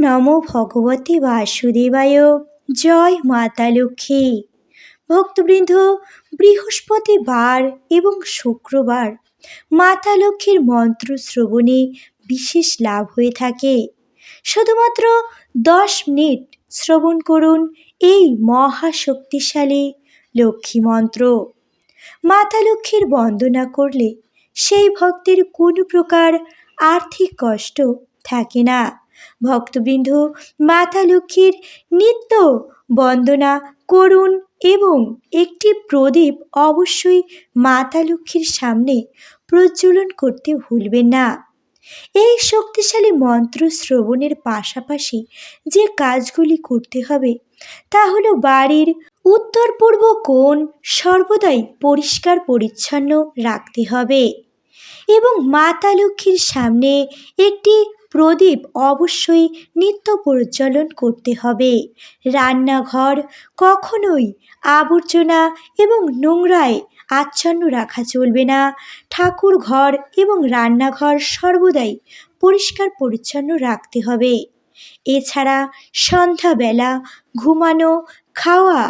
নমো ভগবতে বাসুদেবায়। জয় মাতা লক্ষ্মী। ভক্তবৃন্দ, বৃহস্পতিবার এবং শুক্রবার মাতা লক্ষ্মীর মন্ত্র শ্রবণে বিশেষ লাভ হয়ে থাকে। শুধুমাত্র দশ মিনিট শ্রবণ করুন এই মহাশক্তিশালী লক্ষ্মী মন্ত্র। মাতা লক্ষ্মীর বন্দনা করলে সেই ভক্তের কোনো প্রকার আর্থিক কষ্ট থাকে না। ভক্তবৃন্দ, মাতা লক্ষ্মীর নিত্য বন্দনা করুন এবং একটি প্রদীপ অবশ্যই মাতা লক্ষ্মীর সামনে প্রজ্বলন করতে ভুলবেন না। এই শক্তিশালী মন্ত্র শ্রবণের পাশাপাশি যে কাজগুলি করতে হবে, তা হলো বাড়ির উত্তর পূর্ব কোণ সর্বদাই পরিষ্কার পরিচ্ছন্ন রাখতে হবে এবং মাতা লক্ষ্মীর সামনে একটি প্রদীপ অবশ্যই নিত্য প্রজ্বলন করতে হবে। রান্নাঘর কখনোই আবর্জনা এবং নোংরায় আচ্ছন্ন রাখা চলবে না। ঠাকুর ঘর এবং রান্নাঘর সর্বদাই পরিষ্কার পরিচ্ছন্ন রাখতে হবে। এছাড়া সন্ধ্যাবেলা ঘুমানো খাওয়া,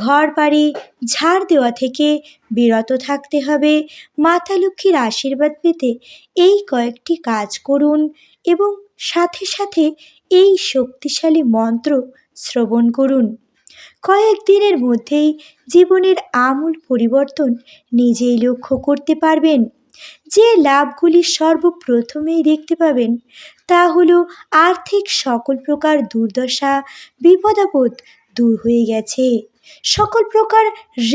ঘর বাড়ি, ঝাড় দেওয়া থেকে বিরত থাকতে হবে। মাতা লক্ষ্মীর আশীর্বাদ পেতে এই কয়েকটি কাজ করুন এবং সাথে সাথে এই শক্তিশালী মন্ত্র শ্রবণ করুন। কয়েক দিনের মধ্যেই জীবনের আমূল পরিবর্তন নিজেই লক্ষ্য করতে পারবেন। যে লাভগুলি সর্বপ্রথমেই দেখতে পাবেন তা হলো আর্থিক সকল প্রকার দুর্দশা, বিপদাপদ দূর হয়ে গেছে সকল প্রকার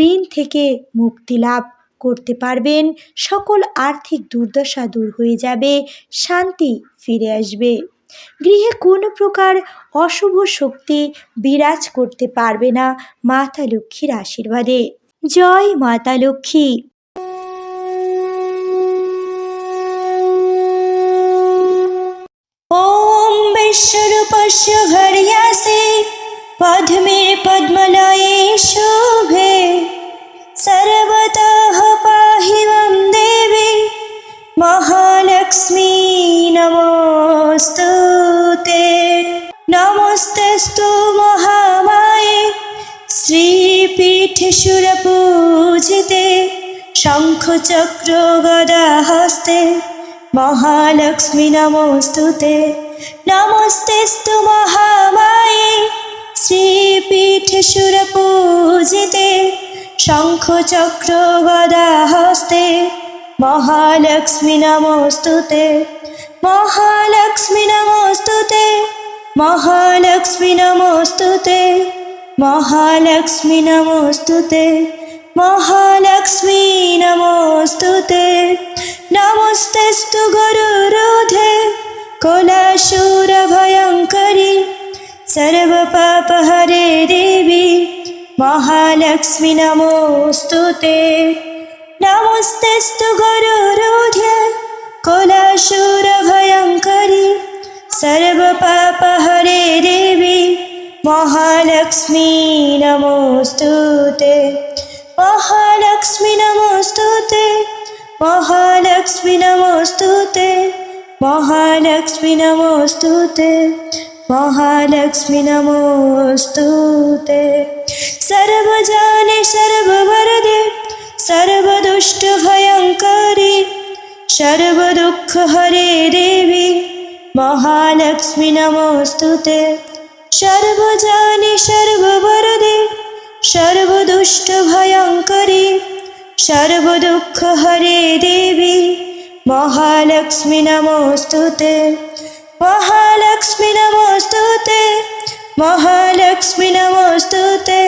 ঋণ থেকে মুক্তি লাভ করতে পারবেন সকল আর্থিক দুর্দশা দূর হয়ে যাবে শান্তি ফিরে আসবে গৃহে কোনো প্রকার অশুভ শক্তি বিরাজ করতে পারবে না মাতা লক্ষ্মীর আশীর্বাদে জয় মাতা লক্ষ্মী ॐ विश्वरूपस्य घर्यासि पद्मे पद्मलये शोभे सर्वतः पाहि वं देवी महालक्ष्मी नमोऽस्तु ते नमस्तेस्तु महामाये श्रीपीठे सुरपूजिते शङ्खचक्र गदाहस्ते महालक्ष्मी नमोऽस्तु ते नमस्तेस्तु महामाये শ্রীপীঠ সুর পূজিতে শঙ্খ চক্র গদা হস্তে মহালক্ষ্মী নমস্তুতে মহালক্ষ্মী নমস্তুতে মহালক্ষ্মী নমস্তুতে মহালক্ষ্মী নমস্তুতে মহালক্ষ্মী নমস্তুতে। নমস্তেস্তু গুরুরোধে কলাশূর सर्वपापहरे देवी महालक्ष्मी नमोऽस्तु ते नमस्तेस्तु गुरुरुध्य कोलाशूरभयङ्करी सर्वपापहरे देवी महालक्ष्मी नमोऽस्तु ते महालक्ष्मी नमोऽस्तु ते महालक्ष्मी नमोऽस्तु ते महालक्ष्मी नमोऽस्तु ते महालक्ष्मी नमोऽस्तु ते सर्वजाने सर्ववरदे सर्वदुष्टभयङ्करी सर्वदुःखहरे देवी महालक्ष्मी नमोऽस्तु ते सर्वजाने सर्ववरदे सर्वदुष्टभयङ्करी सर्वदुःखहरे देवी महालक्ष्मी नमोऽस्तु ते মহালক্ষ্মী নমস্তুতে মহালক্ষ্মী নমস্তুতে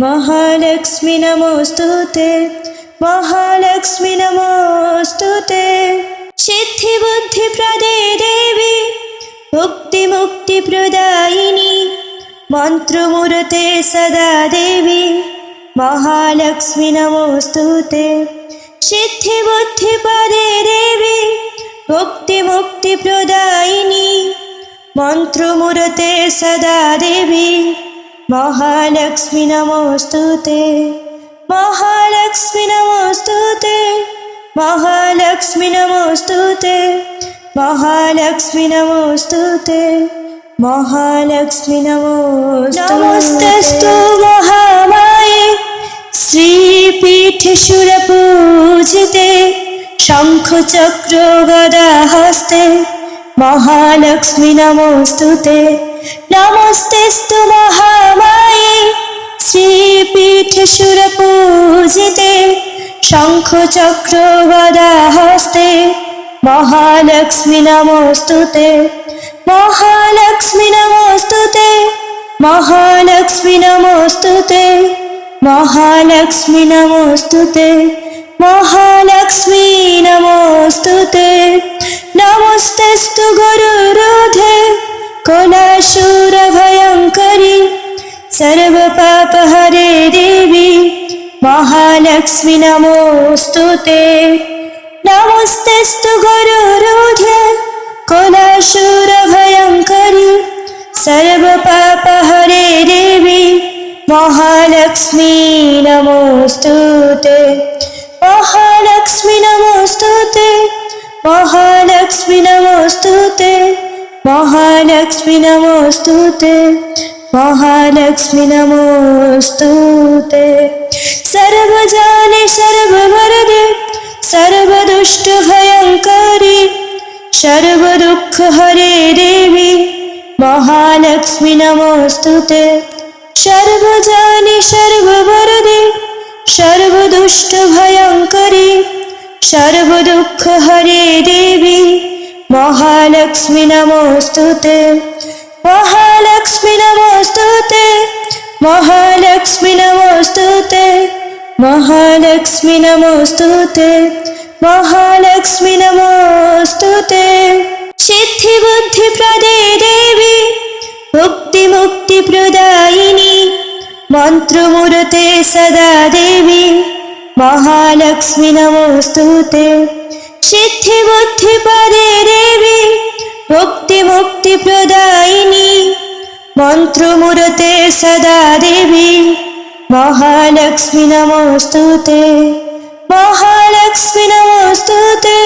মহালক্ষ্মী নমস্তুতে মহালক্ষ্মী নমস্তুতে। সিদ্ধি বুদ্ধি প্রদে দেবী, ভক্তি মুক্তি প্রদায়িনী মন্ত্রমূরতে সদা দেবী, মহালক্ষ্মী নমস্তুতে। সিদ্ধি বুদ্ধি পদে দেবী ভক্তি মুক্তি প্রদায়িনী, মন্ত্রমূরতে সদা দেবী। মহালক্ষ্মী নমস্তুতে মহালক্ষ্মী নমস্তুতে মহালক্ষ্মী নমস্তুতে মহালক্ষ্মী নমস্তুতে, মহালক্ষ্মী নমস্তু মহামায়ে শ্রীপীঠ সুরপূজিতে শঙ্খ চক্র গদা হস্তে, মহালক্ষ্মী নমস্তুতে নমস্তে নমস্তেস্তু মহামায়ে শ্রীপীঠে সুরপূজিতে শঙ্খ চক্র গদা হস্তে, মহালক্ষ্মী নমস্তুতে মহালক্ষ্মী নমস্তুতে মহালক্ষ্মী নমস্তুতে মহালক্ষ্মী নমস্তুতে মহালক্ষ্মী নমস্তুতে নমস্তেস্তু গরুরোধে কলাসুর ভয়ঙ্করী सर्वपापहरे देवी महालक्ष्मी नमोऽस्तुते नमस्तेस्तु गुरुरूढ्य कुलशूरभयङ्करी सर्वपापहरे মহালক্ষ্মী নমস্তুতে মহালক্ষ্মী নমস্তুতে। সর্বজানে সর্বরদে সর্বদুষ্ট ভয়ঙ্করী, সর্বদুঃখ হরে দেবী, মহালক্ষ্মী নমস্তুতে। সর্বজানি সর্বরদে সর্বদুষ্ট ভয়ঙ্করী, সর্বদুঃখ হরে দেবী মহালক্ষ্মী নমস্তুতে মহালক্ষ্মী নমস্তুতে মহালক্ষ্মী নমস্তুতে মহালক্ষ্মী নমস্তুতে মহালক্ষ্মী নমস্তুতে। সিদ্ধি বুদ্ধি প্রদে দেবী ভক্তি মুক্তি প্রদায়িনী মন্ত্রমূরতে সদা দেবী, মহালক্ষ্মী নমস্তুতে। সিদ্ধি বুদ্ধি পদে দেবী ভক্তি মুক্তি প্রদায়িনী, মন্ত্রমূরতে সদা দেবী, মহালক্ষ্মী নমস্তুতে মহালক্ষ্মী নমস্তুতে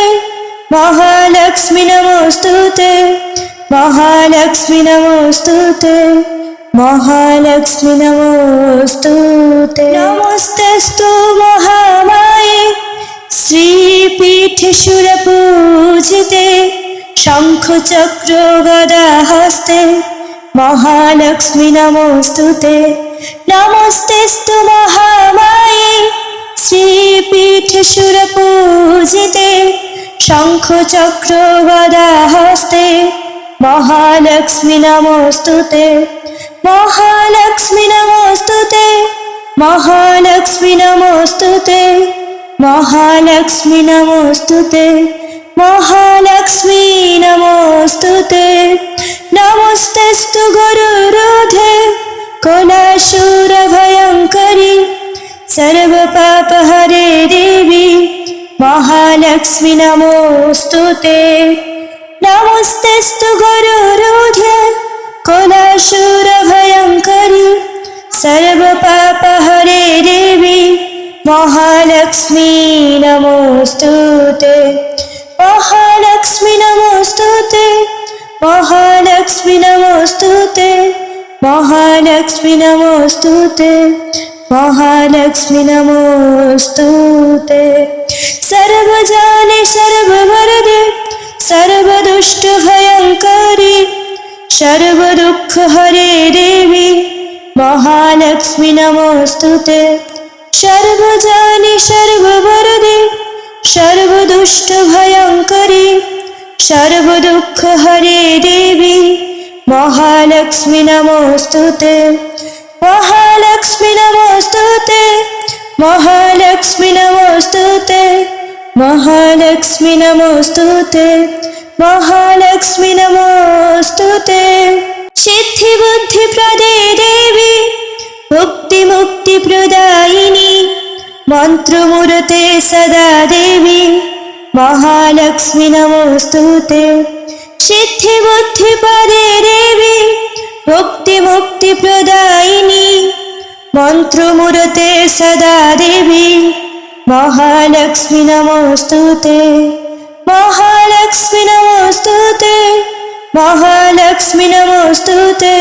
মহালক্ষ্মী নমস্তুতে মহালক্ষ্মী নমস্তুতে মহালক্ষ্মী নমস্তুতে। নমস্তস্তু মহামা শ্রীপীঠে সুরপূজিতে শঙ্খ চক্র গদা হস্তে মহালক্ষ্মী নমস্তুতে। নমস্তেস্তু মহামায়ে। শ্রীপীঠে সুরপূজিতে শঙ্খ চক্র গদা হস্তে মহালক্ষ্মী নমস্তুতে। মহালক্ষ্মী নমস্তুতে। মহালক্ষ্মী নমস্তুতে। মহালক্ষ্মী নমস্তুতে মহালক্ষ্মী নমস্তুতে নমস্তেস্তু গরুরোধে কোলাসুর ভয়ঙ্করী सर्वपापहरे देवी महालक्ष्मी नमोऽस्तुते नमस्तेस्तु गुरुरूढ्य कुलशूरभयङ्करी सर्वपापहरे देवी महालक्ष्मी नमोऽस्तुते महालक्ष्मी नमोऽस्तुते महालक्ष्मी नमोऽस्तुते महालक्ष्मी नमोऽस्तुते महालक्ष्मी नमोऽस्तुते सर्वजाने सर्ववरदे सर्वदुष्टभयङ्करी सर्वदुःखहरे देवी महालक्ष्मी সর্বজানি সর্ববরদে, সর্বদুষ্ট ভয়ঙ্করে, সর্বদুঃখ হরে দেবী, মহালক্ষ্মী নমস্তুতে মহালক্ষ্মী নমস্তুতে মহালক্ষ্মী নমস্তুতে মহালক্ষ্মী নমস্তুতে মহালক্ষ্মী নমস্তুতে। সিদ্ধি বুদ্ধি প্রদে দেবী ভক্তি মুক্তি প্রদায়িনী मन्त्रमुरते सदा देवी महालक्ष्मि नमोऽस्तु ते सिद्धिबुद्धिपदे देवी भुक्तिमुक्तिप्रदायिनी मन्त्रमुरते सदा देवी महालक्ष्मि नमोऽस्तु ते महालक्ष्मि नमोऽस्तु ते महालक्ष्मि नमोऽस्तु ते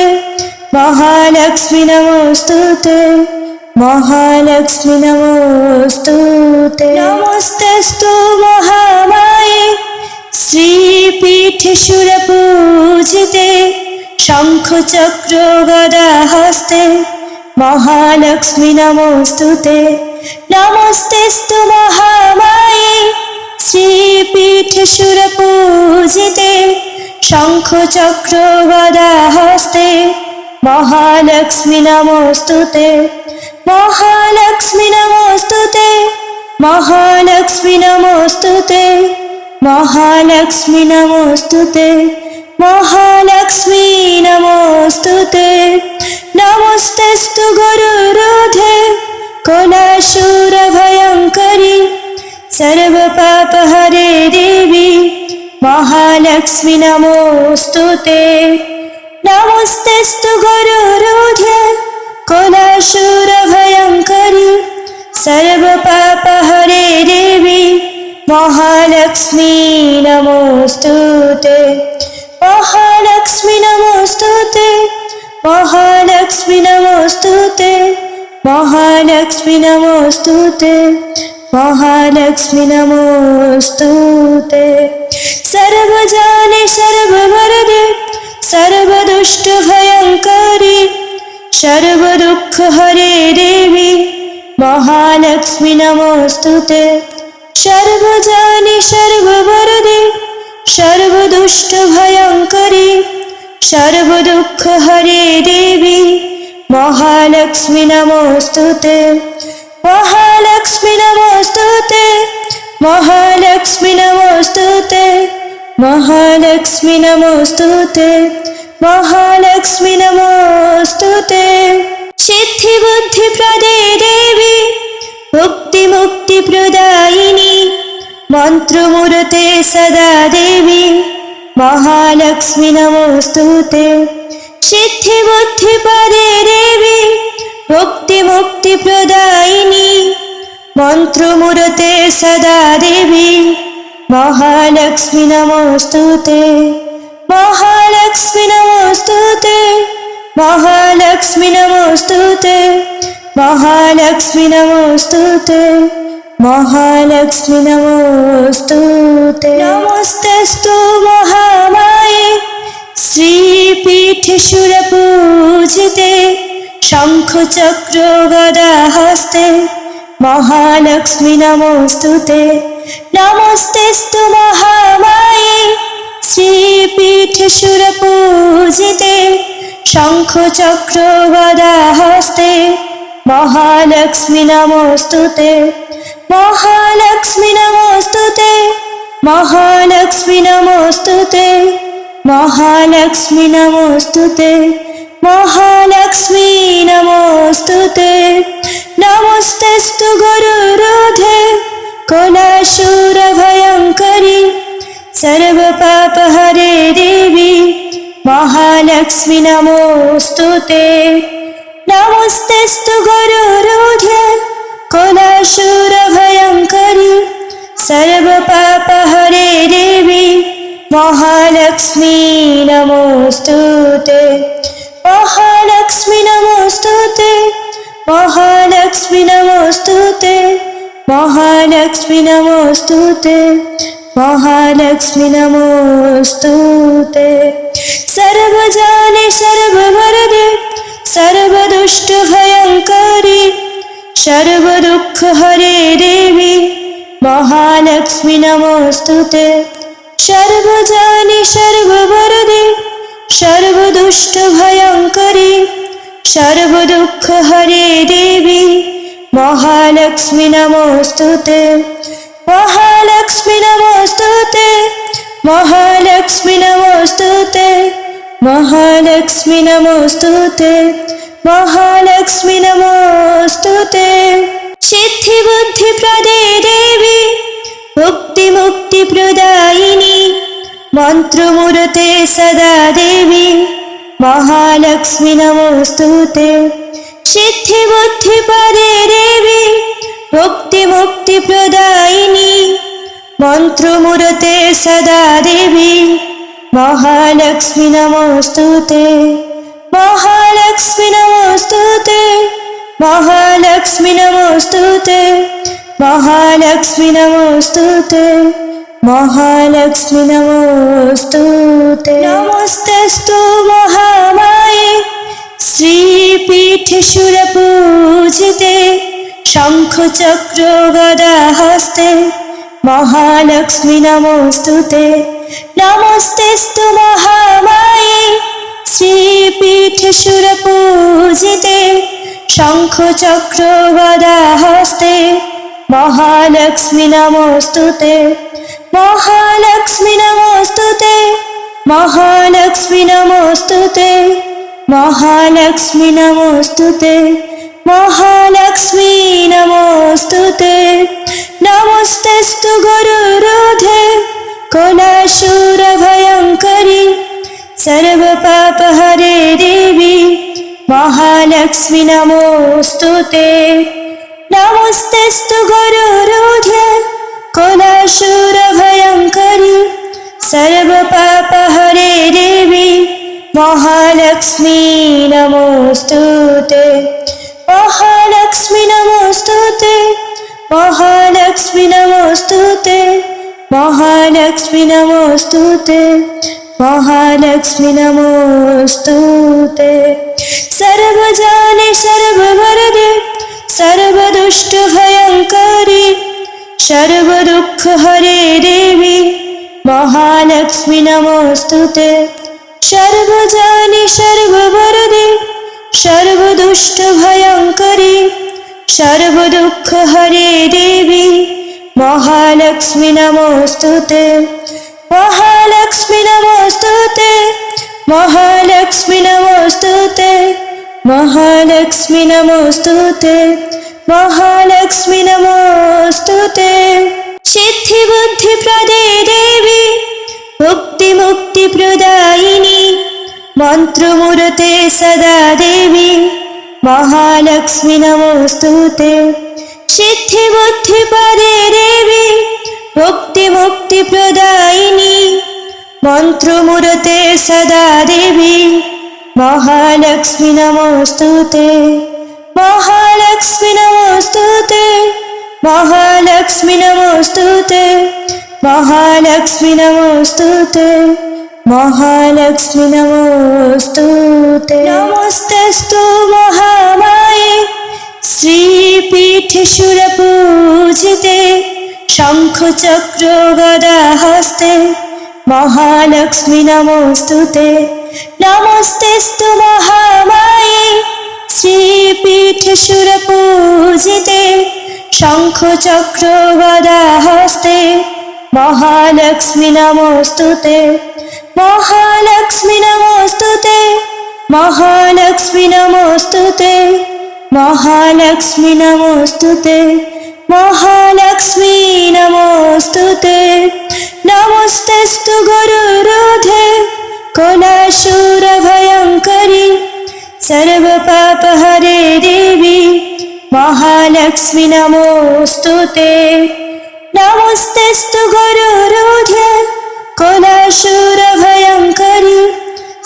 महालक्ष्मि नमोऽस्तु ते মহালক্ষ্মী নমস্তুতে। নমস্তস্তু মহামায়ে। শ্রীপীঠে শঙ্খ চক্র গদা হস্তে মহালক্ষ্মী নমস্তুতে। নমস্তেস্তু মহামায়ে। শ্রীপীঠে শঙ্খ চক্র গদা হস্তে মহালক্ষ্মী নমস্তুতে। महालक्ष्मि नमोस्तु ते। महालक्ष्मि नमोस्तु ते। महालक्ष्मि नमोस्तु ते। महालक्ष्मी नमोस्तु ते। नमस्तेस्तु गुरुरुधे कुणशूरभयङ्करि सर्वपापहरे देवी। महालक्ष्मी नमोऽस्तु ते। नमस्तेस्तु गुरु মহালক্ষ্মী নমস্তুতে মহালক্ষ্মী নমস্তুতে মহালক্ষ্মী নমস্তুতে মহালক্ষ্মী নমস্তুতে মহালক্ষ্মী নমস্তুতে সর্বজানে সর্বরদে সর্বদুষ্ট ভয়ঙ্করে সর্বদুঃখ হরে দেবী মহালক্ষ্মী নমস্তুতে সর্বজানি সর্ববরদে, সর্বদুষ্ট ভয়ঙ্করে, সর্বদুঃখ হরে দেবী, মহালক্ষ্মী নমস্তুতে মহালক্ষ্মী নমস্তুতে মহালক্ষ্মী নমস্তুতে মহালক্ষ্মী নমস্তুতে মহালক্ষ্মী নমস্তুতে। সিদ্ধি বুদ্ধি मन्त्रमूर्ते सदा देवी महालक्ष्मी नमोऽस्तुते सिद्धिबुद्धिपदे देवी मुक्तिमुक्तिप्रदायिनी मन्त्रमूर्ते सदा देवी महालक्ष्मी नमोऽस्तुते महालक्ष्मी नमोऽस्तुते महालक्ष्मी नमोऽस्तुते महालक्ष्मी মহালক্ষ্মী নমস্তু নমস্তস্তু মহামায়ে। শ্রীপীঠ সুর পূজিতে শঙ্খচক্র গদা হস্তে মহালক্ষ্মী নমস্তুতে নমস্তেস্তু মহামায়ে। শ্রীপীঠ সুর পূজিতে শঙ্খচক্র গদা হস্তে महालक्ष्मी नमोऽस्तुते महालक्ष्मी नमोऽस्तुते महालक्ष्मी नमोऽस्तुते महालक्ष्मी नमोऽस्तुते महालक्ष्मी नमोऽस्तुते नमस्तेस्तु गुरुरोधे कोलाशूरभयङ्करी सर्वपापहरे देवी महालक्ष्मी नमोऽस्तुते नमस्तेस्तु गुरुरोधे कोलाशूरभयङ्करी सर्वपापहरे देवी महालक्ष्मी नमोऽस्तुते महालक्ष्मी नमोऽस्तुते महालक्ष्मी नमोऽस्तुते महालक्ष्मी नमोऽस्तुते महालक्ष्मी नमोऽस्तुते सर्वजाने সর্বদুঃখ হরে দেবী, মহালক্ষ্মী নমস্তুতে। সর্বজানি, সর্ববরদে, সর্বদুষ্ট ভয়ঙ্করী, সর্বদুঃখ হরে দেবী, মহালক্ষ্মী নমস্তুতে। মহালক্ষ্মী নমস্তুতে মহালক্ষ্মী নমস্তুতে মহালক্ষ্মী নমস্তুতে। মহালক্ষ্মী নমস্তুতে। সিদ্ধি বুদ্ধি প্রদে দেবী, ভক্তি মুক্তি প্রদায়িনী মন্ত্রমূরতে সদা দেবী, মহালক্ষ্মী নমস্তুতে। সিদ্ধি বুদ্ধি পদে দেবী, ভক্তি মুক্তি প্রদায়িনী মন্ত্রমূরতে সদা দেবী, মহালক্ষ্মী নমস্তুতে। মহালক্ষ্মী নমস্তুতে মহালক্ষ্মী নমস্তুতে মহালক্ষ্মী নমস্তুতে মহালক্ষ্মী নমস্তুতে। নমস্তেস্তু মহামায়ে শ্রীপীঠে সুরপূজিতে শঙ্খ চক্র গদা হস্তে মহালক্ষ্মী নমস্তুতে। নমস্তেস্তু মহামায়ে শ্রীপীঠে সুরপূজিতে শঙ্খ চক্র গদা হস্তে, মহালক্ষ্মী নমস্তুতে মহালক্ষ্মী নমস্তুতে মহালক্ষ্মী নমস্তুতে মহালক্ষ্মী নমস্তুতে মহালক্ষ্মী নমস্তুতে নমস্তেস্তু মহালক্ষ্মী নমস্তুতে নমস্তেস্তু গরুরোধে কোলাসুর ভয়ঙ্করী সর্বপাপহরে দেবী। মহালক্ষ্মী নমস্তুতে মহালক্ষ্মী নমস্তুতে মহালক্ষ্মী নমস্তুতে মহালক্ষ্মী নমস্তুতে মহালক্ষ্মী নমস্তুতে সর্বজানে সর্বদুষ্ট ভয়ঙ্করী, সর্বদুঃখ হরে দেবী, মহালক্ষ্মী নমস্তুতে। সর্বজানি, সর্ববরদে, সর্বদুষ্ট ভয়ঙ্করী, সর্বদুঃখ হরে দেবী, মহালক্ষ্মী নমস্তুতে। মহালক্ষ্মী নমস্তুতে মহালক্ষ্মী নমস্তুতে মহালক্ষ্মী নমস্তুতে। মহালক্ষ্মী নমস্তুতে। সিদ্ধি বুদ্ধি প্রদে দেবী ভক্তি মুক্তি প্রদায়িনী, মন্ত্রমূরতে সদা দেবী, মহালক্ষ্মী নমস্তুতে। সিদ্ধি বুদ্ধি পদে দেবী ভক্তি মুক্তি প্রদায়িনী, মন্ত্রমূরতে সদা দেবী, মহালক্ষ্মী নমস্তুতে। মহালক্ষ্মী নমস্তুতে মহালক্ষ্মী নমস্তুতে মহালক্ষ্মী নমস্তুতে মহালক্ষ্মী নমস্তুতে। নমস্তেস্তু মহামায়ে শ্রীপীঠে সুরপূজিতে শঙ্খ চক্র গদা হস্তে মহালক্ষ্মী নমস্তুতে। নমস্তেস্তু মহামায়ে শ্রীপীঠে সুরপূজিতে শঙ্খ চক্র গদা হস্তে, মহালক্ষ্মী নমস্তুতে মহালক্ষ্মী নমস্তুতে মহালক্ষ্মী নমস্তুতে মহালক্ষ্মী নমস্তুতে মহালক্ষ্মী নমস্তুতে। নমস্তেস্তু গরুরোধে কোলাসুর সর্বপাপহরে দেবী, মহালক্ষ্মী নমস্তুতে নমস্তেস্তু গরুরোধে কোলাসুর ভয়ঙ্করী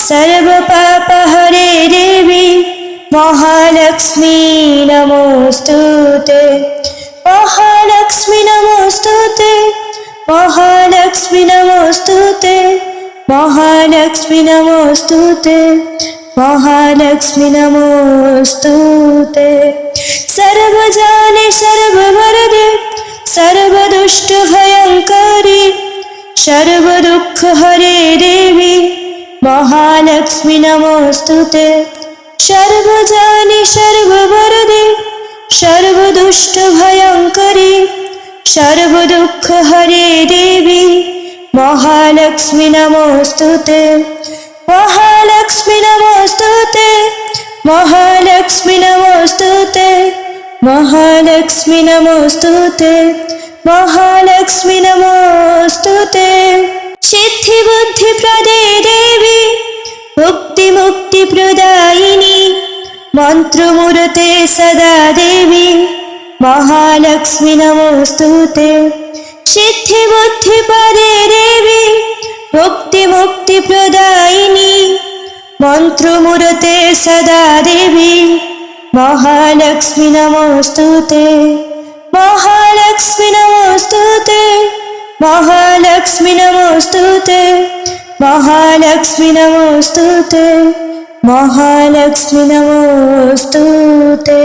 সর্বপাপহরে দেবী, মহালক্ষ্মী নমস্তুতে মহালক্ষ্মী নমস্তুতে মহালক্ষ্মী নমস্তুতে মহালক্ষ্মী নমস্তুতে মহালক্ষ্মী নমস্তুতে। সর্বজানে সর্ববরদে সর্বদুষ্ট ভয়ঙ্করী সর্বদুঃখ হরে দেবী, মহালক্ষ্মী নমস্তুতে। সর্বজানি সর্ববরদে সর্বদুষ্ট ভয়ঙ্করী সর্বদুঃখ হরে দেবী, মহালক্ষ্মী নমস্তুতে। মহালক্ষ্মী নমস্তুতে মহালক্ষ্মী নমস্তুতে মহালক্ষ্মী নমস্তুতে মহালক্ষ্মী নমস্তুতে। সিদ্ধি বুদ্ধি প্রদে দেবী ভক্তি মুক্তি প্রদায়িনী, মন্ত্রমূরতে সদা দেবী, মহালক্ষ্মী নমস্তুতে। সিদ্ধি বুদ্ধি পদে দেবী ভক্তি মুক্তি প্রদায়িনী, মন্ত্রমূরতে সদা দেবী। মহালক্ষ্মী নমস্তুতে মহালক্ষ্মী নমস্তুতে মহালক্ষ্মী নমস্তুতে মহালক্ষ্মী নমস্তুতে মহালক্ষ্মী নমস্তুতে।